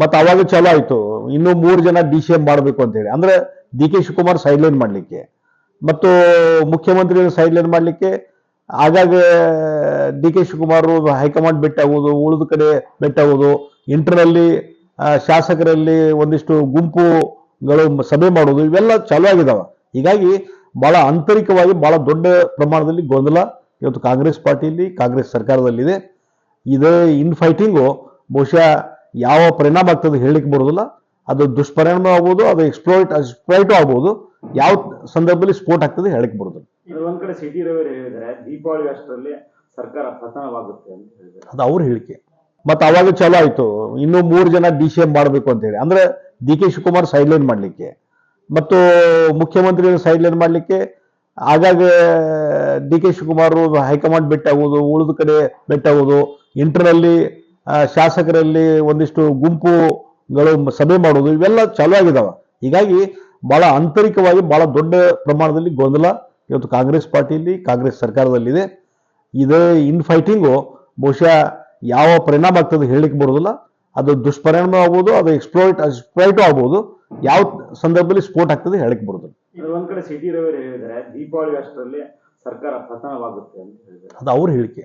ಮತ್ತೆ ಅವಾಗ ಚಲೋ ಆಯ್ತು. ಇನ್ನು ಮೂರು ಜನ ಡಿ ಸಿ ಎಂ ಮಾಡಬೇಕು ಅಂತ ಹೇಳಿ. ಅಂದ್ರೆ ಡಿ ಕೆ ಶಿವಕುಮಾರ್ ಸೈಡ್ಲೈನ್ ಮಾಡಲಿಕ್ಕೆ. ಮತ್ತು ಮುಖ್ಯಮಂತ್ರಿ ಸೈಡ್ಲೈನ್ ಮಾಡಲಿಕ್ಕೆ ಆಗಾಗ ಡಿ ಕೆ ಶಿವಕುಮಾರ್ ಹೈಕಮಾಂಡ್ ಭೇಟಿ ಆಗೋದು, ಉಳಿದ ಕಡೆ ಬೆಟ್ಟ ಆಗೋದು, ಇಂಟರ್ನಲ್ಲಿ ಶಾಸಕರಲ್ಲಿ ಒಂದಿಷ್ಟು ಗುಂಪುಗಳು ಸಭೆ ಮಾಡೋದು, ಇವೆಲ್ಲ ಚಾಲೂ ಆಗಿದಾವೆ. ಹೀಗಾಗಿ ಬಹಳ ಆಂತರಿಕವಾಗಿ ಬಹಳ ದೊಡ್ಡ ಪ್ರಮಾಣದಲ್ಲಿ ಗೊಂದಲ ಇವತ್ತು ಕಾಂಗ್ರೆಸ್ ಪಾರ್ಟಿಯಲ್ಲಿ, ಕಾಂಗ್ರೆಸ್ ಸರ್ಕಾರದಲ್ಲಿದೆ. ಇದು ಇನ್ ಫೈಟಿಂಗು ಬಹುಶಃ ಯಾವ ಪರಿಣಾಮ ಆಗ್ತದೆ ಹೇಳಲಿಕ್ಕೆ ಬರೋದಿಲ್ಲ. ಅದು ದುಷ್ಪರಿಣಾಮ ಆಗ್ಬೋದು ಅದು ಎಕ್ಸ್ಪ್ಲೋಯ್ಟ್ ಎಕ್ಸ್ಪ್ಲೋಯ್ಟು ಆಗ್ಬೋದು. ಯಾವ ಸಂದರ್ಭದಲ್ಲಿ ಸ್ಪೋರ್ಟ್ ಆಗ್ತದೆ ಹೇಳಿಕ್ ಬರೋದಿಲ್ಲ. ಒಂದ್ ಕಡೆ ಸಿಟಿ ರವಿ ದೀಪಾವಳಿ ಅಷ್ಟರಲ್ಲಿ ಸರ್ಕಾರ ಪತನವಾಗುತ್ತೆ ಅಂತ ಹೇಳಿದ್ದಾರೆ. ಅದು ಅವ್ರ ಹೇಳಿಕೆ. ಮತ್ತೆ ಅವಾಗ ಚಾಲೂ ಆಯ್ತು. ಇನ್ನು ಮೂರು ಜನ ಡಿ ಸಿ ಎಂ ಮಾಡಬೇಕು ಅಂತ ಹೇಳಿ. ಅಂದ್ರೆ ಡಿ ಕೆ ಶಿವಕುಮಾರ್ ಸೈಡ್ಲೈನ್ ಮಾಡ್ಲಿಕ್ಕೆ. ಮತ್ತು ಮುಖ್ಯಮಂತ್ರಿ ಸೈಡ್ಲೈನ್ ಮಾಡ್ಲಿಕ್ಕೆ. ಆಗಾಗ ಡಿ ಕೆ ಶಿವಕುಮಾರ್ ಹೈಕಮಾಂಡ್ ಭೇಟಿ ಆಗೋದು ಉಳಿದ ಕಡೆ ಭೇಟಿ ಆಗೋದು ಇಂಟರ್ನಲ್ಲಿ ಶಾಸಕರಲ್ಲಿ ಒಂದಿಷ್ಟು ಗುಂಪುಗಳು ಸಭೆ ಮಾಡೋದು ಇವೆಲ್ಲ ಚಾಲೂ ಆಗಿದಾವ. ಹೀಗಾಗಿ ಬಹಳ ಆಂತರಿಕವಾಗಿ ಬಹಳ ದೊಡ್ಡ ಪ್ರಮಾಣದಲ್ಲಿ ಗೊಂದಲ ಇವತ್ತು ಕಾಂಗ್ರೆಸ್ ಪಾರ್ಟಿಯಲ್ಲಿ ಕಾಂಗ್ರೆಸ್ ಸರ್ಕಾರದಲ್ಲಿದೆ. ಇದು ಇನ್ ಫೈಟಿಂಗು ಬಹುಶಃ ಯಾವ ಪರಿಣಾಮ ಆಗ್ತದೆ ಹೇಳಲಿಕ್ಕೆ ಬರೋದಿಲ್ಲ ಅದು ದುಷ್ಪರಿಣಾಮ ಆಗ್ಬೋದು ಅದು ಎಕ್ಸ್ಪ್ಲೋಯ್ಟ್ ಎಕ್ಸ್ಪ್ಲೋಯ್ಟು ಆಗ್ಬೋದು. ಯಾವ ಸಂದರ್ಭದಲ್ಲಿ ಸ್ಪೋರ್ಟ್ ಆಗ್ತದೆ ಹೇಳಕ್ಕೆ ಬರೋದಿಲ್ಲ ಒಂದ್ ಕಡೆ ಸಿಟಿ ರವಿ ದೀಪಾವಳಿ ಅಷ್ಟರಲ್ಲಿ ಸರ್ಕಾರ ಪತನವಾಗುತ್ತೆ ಅಂತ ಹೇಳಿದ್ದಾರೆ. ಅದು ಅವ್ರ ಹೇಳಿಕೆ.